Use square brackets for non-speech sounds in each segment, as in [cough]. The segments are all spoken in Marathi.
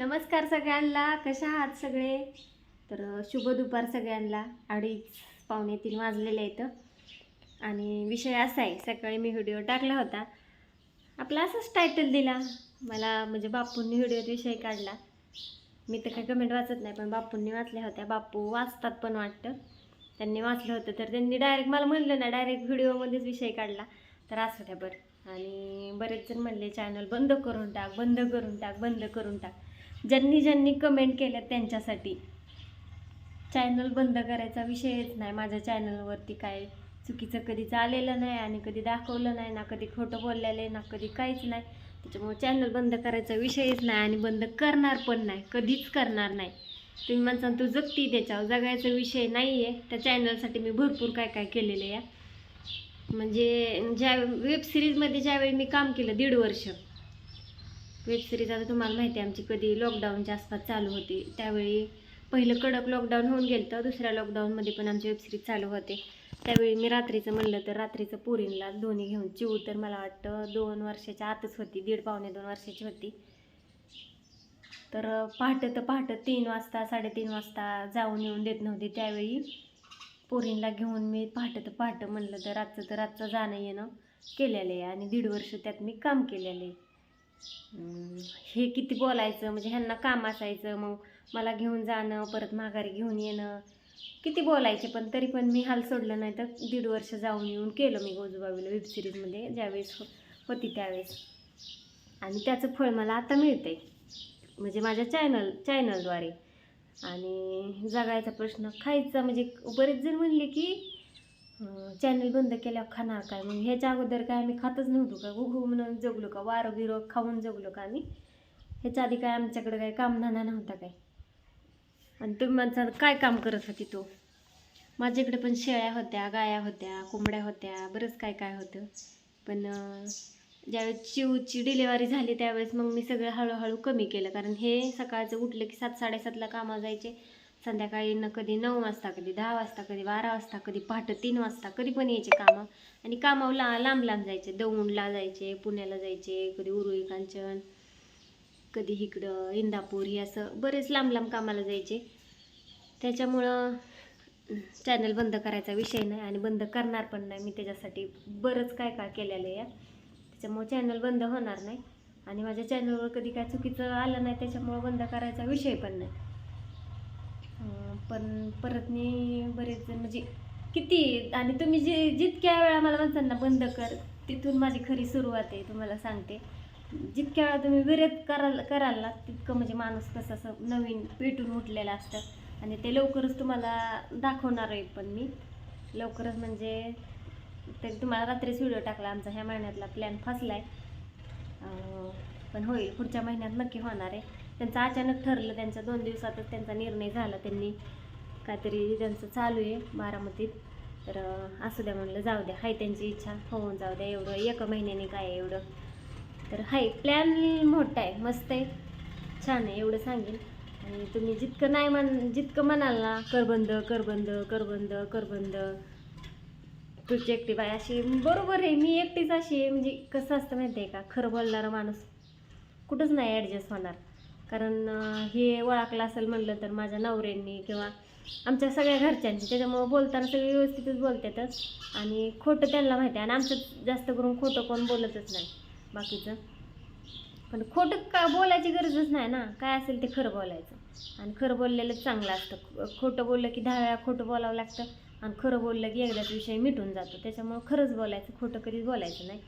नमस्कार सगळ्यांना. कशा आहात सगळे? तर शुभ दुपार सगळ्यांना. अडीच पावणे तीन वाजलेले आहेत. आणि विषय असा आहे सकाळी मी व्हिडिओ टाकला होता. आपला असंच टायटल दिला. मला म्हणजे बापूंनी व्हिडिओत विषय काढला. मी तर काही कमेंट वाचत नाही पण बापूंनी वाचल्या होत्या. बापू वाचतात पण वाटतं. त्यांनी वाचलं होतं तर त्यांनी डायरेक्ट मला म्हणलं ना डायरेक्ट व्हिडिओमध्येच विषय काढला. तर असं होत्या बरं. आणि बरेच जण म्हणले चॅनल बंद करून टाक बंद करून टाक बंद करून टाक. ज्यांनी ज्यांनी कमेंट केल्या त्यांच्यासाठी. चॅनल बंद करायचा विषयच नाही. माझ्या चॅनलवरती काय चुकीचं कधी आलेलं नाही आणि कधी दाखवलं नाही ना कधी खोटं बोललेलं आहे ना कधी काहीच नाही. त्याच्यामुळे चॅनल बंद करायचा विषयच नाही आणि बंद करणार पण नाही. कधीच करणार नाही. तुम्ही म्हणसान तू जगती त्याच्यावर. जगायचा विषय नाही आहे त्या चॅनलसाठी मी भरपूर काय काय केलेलं आहे. म्हणजे ज्या वेब सिरीजमध्ये ज्यावेळी मी काम केलं दीड वर्ष वेब सिरीज आता तुम्हाला माहिती आहे आमची कधी लॉकडाऊनच्या आसपास चालू होती. त्यावेळी पहिलं कडक लॉकडाऊन होऊन गेलं तर दुसऱ्या लॉकडाऊनमध्ये पण आमची वेबसिरीज चालू होते. त्यावेळी मी रात्रीचं म्हणलं तर रात्रीचं पोरींला दोन्ही घेऊन चिऊ तर मला वाटतं दोन वर्षाच्या आतच होती दीड पावणे दोन वर्षाची होती. तर पहाटं तर पहाटं तीन वाजता साडेतीन वाजता जाऊन येऊन देत नव्हते. त्यावेळी पोरींला घेऊन मी पहाटं तर पहाटं म्हणलं तर रातचं तर रातचं जाणं येणं केलेलं आहे आणि दीड वर्ष त्यात मी काम केलेलं आहे. हे किती बोलायचं? म्हणजे ह्यांना काम असायचं मग मला घेऊन जाणं परत माघारी घेऊन येणं. किती बोलायचे पण तरी पण मी हाल सोडलं नाही तर दीड वर्ष जाऊन येऊन केलं मी गोजूबाबीला वेब सिरीजमध्ये ज्यावेळेस हो, होती त्यावेळेस. आणि त्याचं फळ मला आता मिळतंय. म्हणजे माझ्या चॅनल चॅनलद्वारे आणि जगायचा प्रश्न खायचा म्हणजे बरेच जण म्हणले की चॅनल बंद केल्यावर खाणार काय? मग ह्याच्या अगोदर काय आम्ही खातच नव्हतो का? उघू म्हणून जगलो का? वारं बिरं खाऊन जगलो का आम्ही? ह्याच्या आधी काय आमच्याकडे काय कामधंदा नव्हता काय? आणि तुम्ही माणसा काय काम करत होती तो? माझ्याकडे पण शेळ्या होत्या गाया होत्या कोंबड्या होत्या बरंच काय काय होतं. पण ज्यावेळेस चिवची डिलेवरी झाली त्यावेळेस मग मी सगळं हळूहळू कमी केलं. कारण हे सकाळचं उठलं की सात साडेसातला कामा जायचे. संध्याकाळी न कधी नऊ वाजता कधी दहा वाजता कधी बारा वाजता कधी पहाटे तीन वाजता कधी पण यायचे कामं. आणि कामावर ला लांब लांब जायचे. दौंडला जायचे पुण्याला जायचे कधी उरुळी कांचन कधी इकडं इंदापूर हे असं बरेच लांब लांब कामाला जायचे. त्याच्यामुळं चॅनल बंद करायचा विषय नाही आणि बंद करणार पण नाही मी त्याच्यासाठी बरंच काय काय केलेलं आहे. त्याच्यामुळं चॅनल बंद होणार नाही. आणि माझ्या चॅनलवर कधी काय चुकीचं आलं नाही त्याच्यामुळं बंद करायचा विषय पण नाही. पण परत मी बरेच जण म्हणजे किती आणि तुम्ही जे जितक्या वेळा मला म्हणताना बंद कर तिथून माझी खरी सुरुवात आहे तुम्हाला सांगते. जितक्या वेळा तुम्ही विरोध कराल कराल ना तितकं म्हणजे माणूस कसं असं नवीन पेटून उठलेलं असतं. आणि ते लवकरच तुम्हाला दाखवणार आहे पण मी. लवकरच म्हणजे तरी तुम्हाला रात्रीच व्हिडिओ टाकला आमचा ह्या महिन्यातला प्लॅन फसला आहे पण होईल पुढच्या महिन्यात नक्की होणार आहे. त्यांचं अचानक ठरलं त्यांच्या दोन दिवसातच त्यांचा निर्णय झाला त्यांनी. काहीतरी त्यांचं चालू आहे बारामतीत तर असू द्या म्हणलं जाऊ द्या. हाय त्यांची इच्छा. होऊन जाऊ द्या. एवढं एका महिन्याने काय एवढं? तर हाय प्लॅन मोठा आहे. मस्त आहे. छान आहे एवढं सांगेन. आणि तुम्ही जितकं नाही म्हण जितकं म्हणाल ना करबंद करबंद करबंद करबंद तुझी एकटी बाय अशी बरोबर आहे. मी एकटीच अशी आहे. म्हणजे कसं असतं माहिती आहे का? खरं बोलणारा माणूस कुठंच नाही ॲडजस्ट होणार. कारण हे ओळखलं असेल म्हणलं तर माझ्या नवऱ्यांनी किंवा आमच्या सगळ्या घरच्यांची त्याच्यामुळं बोलताना सगळे व्यवस्थितच बोलतातच. आणि खोटं त्यांना माहिती आहे. आणि आमचं जास्त करून खोटं कोण बोलतच नाही बाकीचं. पण खोटं का बोलायची गरजच नाही ना. काय असेल ते खरं बोलायचं. आणि खरं बोललेलंच चांगलं असतं. खोटं बोललं की दहा वेळा खोटं बोलावं लागतं. आणि खरं बोललं की एकदाच विषय मिटून जातो. त्याच्यामुळं खरंच बोलायचं खोटं कधीच बोलायचं नाही.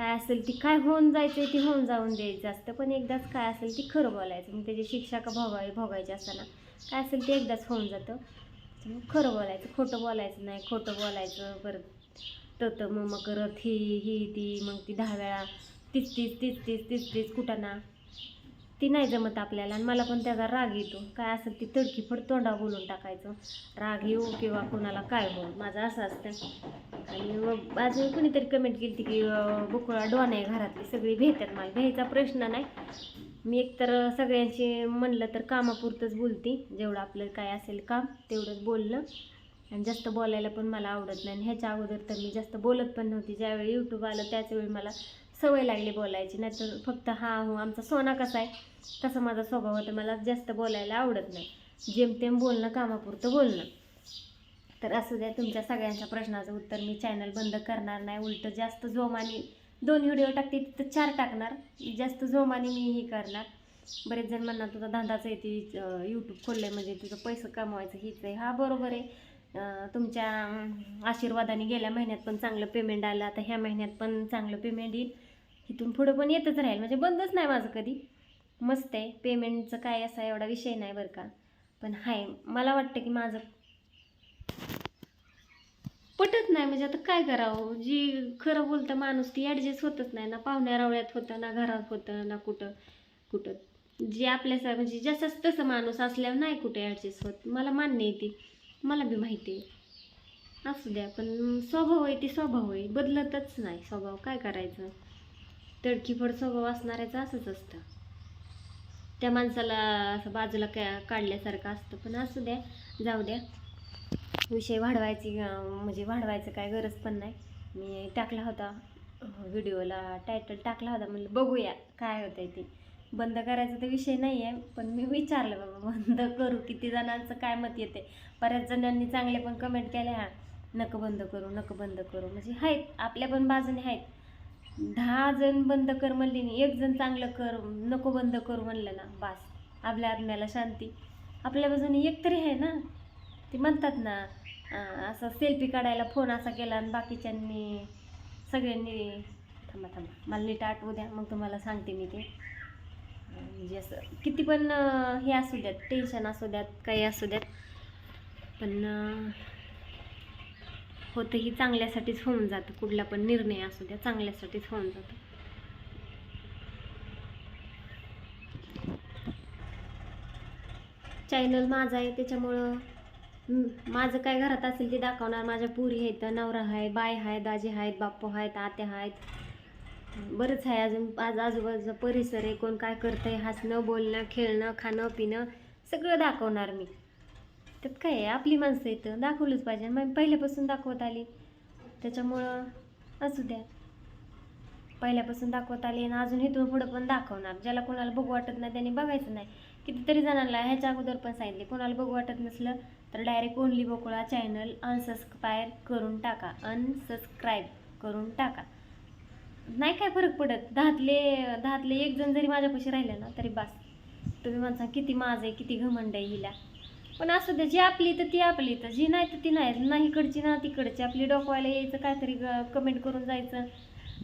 काय असेल ती काय होऊन जायचं ती होऊन जाऊन द्यायचं असतं. पण एकदाच काय असेल ती खरं बोलायचं. मग त्याची शिक्षा का भोगावी भोगायची असताना काय असेल ते एकदाच होऊन जातं. खरं बोलायचं खोटं बोलायचं नाही. खोटं बोलायचं परत तर मग मग करत ही ही ती मग ती दहा वेळा तीच तीच तीच तीच तीच तीच कुठं ना. ती नाही जमत आपल्याला आणि मला पण त्याचा राग येतो. काय असेल ती तडकी फड तोंडा बोलून टाकायचं. राग येऊ किंवा कोणाला काय हो माझं असं असतं. आणि मग अजून कुणीतरी कमेंट केली होती की बुकुळा डॉन आहे घरातली सगळी भेटतात मला. भ्यायचा प्रश्न नाही. मी एकतर सगळ्यांशी म्हणलं तर कामापुरतंच बोलते. जेवढं आपलं काय असेल काम तेवढंच बोललं आणि जास्त बोलायला पण मला आवडत नाही. आणि ह्याच्या अगोदर तर मी जास्त बोलत पण नव्हती. ज्यावेळी यूट्यूब आलं त्याच वेळी मला सवय लागली बोलायची नाहीतर फक्त हा हो आमचा सोना कसा आहे? तसा माझा स्वभाव होता. मला जास्त बोलायला आवडत नाही. जेमतेम बोलणं कामापुरतं बोलणं. तर असू द्या तुमच्या सगळ्यांच्या प्रश्नाचं उत्तर मी चॅनल बंद करणार नाही. उलट जास्त जोमाने दोन व्हिडिओ टाकते तिथं चार टाकणार. जास्त जोमाने मी ही करणार. बरेच जण म्हणणार तुझा धंदाच आहे ती यूट्यूब खोललं आहे म्हणजे तुझं पैसे कमवायचं हीच आहे. हा बरोबर आहे. तुमच्या आशीर्वादाने गेल्या महिन्यात पण चांगलं पेमेंट आलं. आता ह्या महिन्यात पण चांगलं पेमेंट येईल. इथून पुढं पण येतच राहील. म्हणजे बंदच नाही माझं कधी. मस्त आहे. पेमेंटचं काय असा एवढा विषय नाही बरं का. पण आहे मला वाटतं की माझं पटत नाही. म्हणजे आता काय करावं? जी खरं बोलतं माणूस ती ॲडजस्ट होतच नाही. ना पाहुण्या रावळ्यात होतं ना घरात होतं ना कुठं कुठं. जे आपल्यासा म्हणजे जसंच तसं माणूस असल्यावर नाही कुठे ॲडजस्ट होत. मला मान्य आहे ती. मला बी माहिती आहे. असू द्या पण स्वभाव आहे ती स्वभाव आहे. बदलतच नाही स्वभाव. काय करायचं? तडकीफड स्वभाव असणाऱ्याचं असंच असतं. त्या माणसाला असं बाजूला का काढल्यासारखं असतं. पण असू द्या जाऊ द्या. विषय वाढवायची म्हणजे वाढवायचं काय गरज पण नाही. मी टाकला होता व्हिडिओला टायटल टाकला होता. म्हणलं बघूया काय होतंय ते. बंद करायचा तर विषय नाही आहे पण मी विचारलं बाबा बंद करू? किती जणांचं काय मत येते बऱ्याच जणांनी चांगले पण कमेंट केले हां नको बंद करू नको बंद करू. म्हणजे आहेत आपल्या पण बाजूने आहेत. दहा जण बंद कर म्हणले नाही एक जण चांगलं कर नको बंद करू म्हणलं ना बास. आपल्या आत्म्याला शांती. आपल्या बाजूने एक तरी आहे ना ते म्हणतात ना असं सेल्फी काढायला फोन असा केला आणि बाकीच्यांनी सगळ्यांनी थांबा थांबा मला नीट आठवू द्या मग तुम्हाला सांगते मी ते. म्हणजे असं किती पण हे असू द्यात टेन्शन असू द्यात काही असू द्यात. पण होतं ही चांगल्यासाठीच होऊन जातं. कुठला पण निर्णय असू द्या चांगल्यासाठीच होऊन जातं. चॅनल माझा आहे त्याच्यामुळं माझं काय घरात असेल ते दाखवणार. माझ्या पुरी आहेत नवरा आहे बाय आहेत दाजी आहेत बाप्पू आहेत आत्या आहेत. बरंच आहे अजून. आज आजूबाजूचा परिसर आहे. कोण काय करतंय हसणं बोलणं खेळणं खाणं पिणं सगळं दाखवणार मी. त्यात काय आहे आपली माणसं इथं दाखवलंच पाहिजे. मग पहिल्यापासून दाखवत आली. त्याच्यामुळं असू द्या. पहिल्यापासून दाखवत आली आणि अजून इथून पुढं पण दाखवणार. ज्याला कोणाला बघू वाटत नाही त्याने बघायचं नाही. कितीतरी जणांना ह्याच्या अगोदर पण सांगितले कोणाला बघू वाटत नसलं तर डायरेक्ट ओनली बोकुळा चॅनल अनसबस्क्राईब करून टाका. अनसबस्क्राईब करून टाका. नाही काय फरक पडत. दहातले दहातले एक जण जरी माझ्यापाशी राहिले ना तरी बास. तुम्ही म्हणता किती माझं आहे किती घमंड आहे हिला. पण असू दे जी आपली तर ती आपली तर जी नाही तर ती नाही. ना इकडची ना तिकडची. आपली डोकवायला यायचं काहीतरी कमेंट करून जायचं.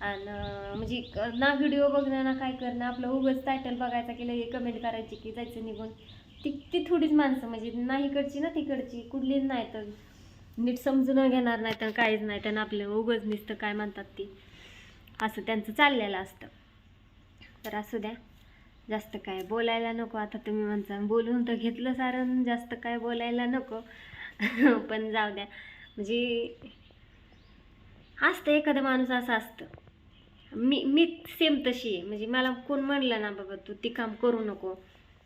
आणि म्हणजे क- ना व्हिडिओ बघणं ना काय करणं. आपलं उगंच टायटल बघायचं की कमेंट करायची की जायचं निघून. ती ती थोडीच माणसं म्हणजे ना इकडची ना तिकडची. कुठलीच नाही तर नीट समजून घेणार नाही तर काहीच नाही. तर आपलं उगंच नसतं काय म्हणतात ती. असं त्यांचं चाललेलं असतं. तर असू द्या. जास्त काय बोलायला नको. आता तुम्ही म्हणता बोलून तर घेतलं सारण जास्त काय बोलायला नको. [laughs] पण जाऊ द्या. म्हणजे असतं एखादा माणूस असं असतं. मी मी सेम तशी आहे. म्हणजे मला कोण म्हणलं ना बाबा तू ती काम करू नको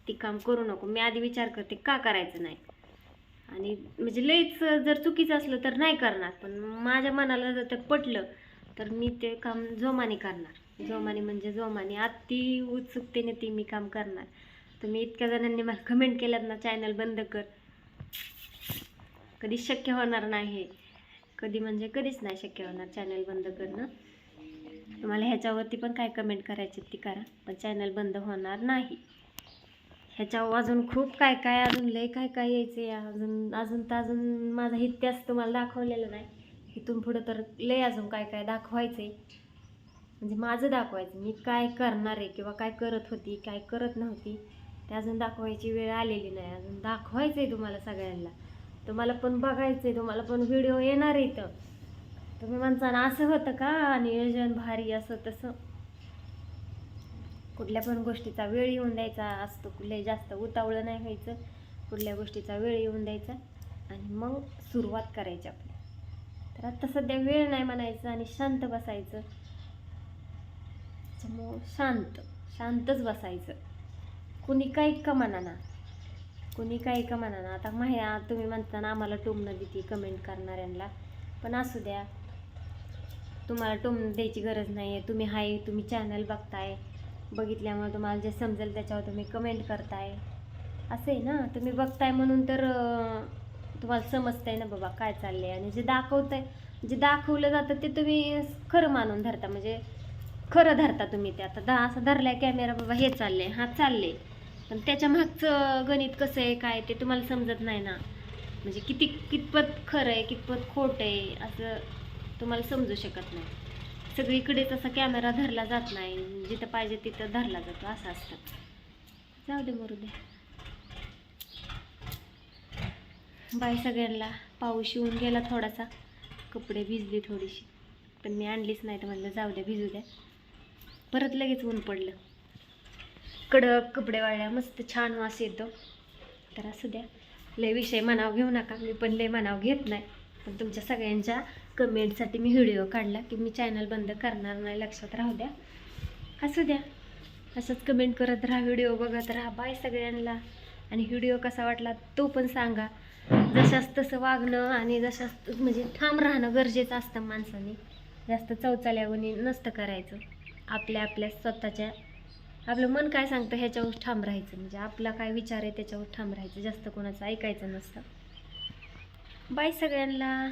ती काम करू नको. मी आधी विचार करते का करायचं नाही? आणि म्हणजे लईच जर चुकीचं असलं तर नाही करणार. पण माझ्या मनाला जर ते पटलं तर मी ते काम जोमाने करणार. जोमाने म्हणजे जोमाने अति उत्सुकतेने ती मी काम करणार. तुम्ही इतक्या जणांनी मला कमेंट केल्यात ना चॅनल बंद कर. कधीच शक्य होणार नाही. हे कधी म्हणजे कधीच नाही शक्य होणार चॅनल बंद करणं. तुम्हाला ह्याच्यावरती पण काय कमेंट करायची ती करा पण चॅनल बंद होणार नाही. ह्याच्यावर अजून खूप काय काय अजून लय काय काय यायचं आहे अजून अजून तर अजून माझा इतिहास तुम्हाला दाखवलेला नाही. इथून पुढं तर लय अजून काय काय दाखवायचं आहे म्हणजे माझं दाखवायचं मी काय करणार आहे किंवा काय करत होती काय करत नव्हती ते अजून दाखवायची वेळ आलेली नाही. अजून दाखवायचं आहे तुम्हाला सगळ्यांना. तुम्हाला पण बघायचं आहे तुम्हाला पण व्हिडिओ येणार आहे इथं. तुम्ही म्हणता असं होतं का? नियोजन भारी असं तसं. कुठल्या पण गोष्टीचा वेळ येऊन द्यायचा असतो. कुठल्याही जास्त उतावळं नाही व्हायचं. कुठल्या गोष्टीचा वेळ येऊन द्यायचा. आणि मग सुरुवात करायची आपली. तर आता सध्या वेळ नाही म्हणायचं आणि शांत बसायचं. त्याच्यामुळं शांत शांतच बसायचं. कुणी काही कमाना ना कुणी काही कमाना ना आता माह्या तुम्ही म्हणताना आम्हाला टोमणं देते कमेंट करणाऱ्यांना. पण असू द्या. तुम्हाला टोमणं द्यायची गरज नाही आहे तुम्ही हाय तुम्ही चॅनल बघताय. बघितल्यामुळे तुम्हाला जे समजेल त्याच्यावर तुम्ही कमेंट करताय. असं आहे ना? तुम्ही बघताय म्हणून तर तुम्हाला समजतंय ना बाबा काय चाललंय. आणि जे दाखवतंय जे दाखवलं जातं ते तुम्ही खरं मानून धरता. म्हणजे खरं धरता तुम्ही ते. आता दहा असं धरलाय कॅमेरा बाबा हे चाललंय हा चाललंय. पण त्याच्या मागचं गणित कसं आहे काय ते तुम्हाला समजत नाही ना. म्हणजे किती कितपत खरं आहे कितपत खोटं आहे असं तुम्हाला समजू शकत नाही. सगळीकडे तसा कॅमेरा धरला जात नाही. जिथं पाहिजे तिथं धरला जातो असं असतं. जाऊ दे मरू दे. बाय सगळ्यांना पाऊस येऊन गेला थोडासा. कपडे भिजली थोडीशी. पण मी आणलीच नाही तर म्हणलं जाऊ द्या भिजू द्या. परत लगेच ऊन पडलं. कडक कपडे वाळल्या मस्त छान वास येतो. तर असू द्या. लय विषय मनाव घेऊ नका मी पण लय मनाव घेत नाही. पण तुमच्या सगळ्यांच्या कमेंटसाठी मी व्हिडिओ काढला की मी चॅनल बंद करणार नाही लक्षात राहू द्या. असू द्या. असंच कमेंट करत राहा व्हिडिओ बघत राहा. बाय सगळ्यांना. आणि व्हिडिओ कसा वाटला तो पण सांगा. जशास तसं वागणं आणि जशाच म्हणजे ठाम राहणं गरजेचं असतं माणसाने. जास्त चौचाल्यावणी नसतं करायचं. आपल्या आपल्या स्वतःच्या आपलं मन काय सांगतं ह्याच्यावर ठाम राहायचं म्हणजे आपला काय विचार आहे त्याच्यावर ठाम राहायचं जास्त कोणाचं ऐकायचं नसतं. बाय सगळ्यांना.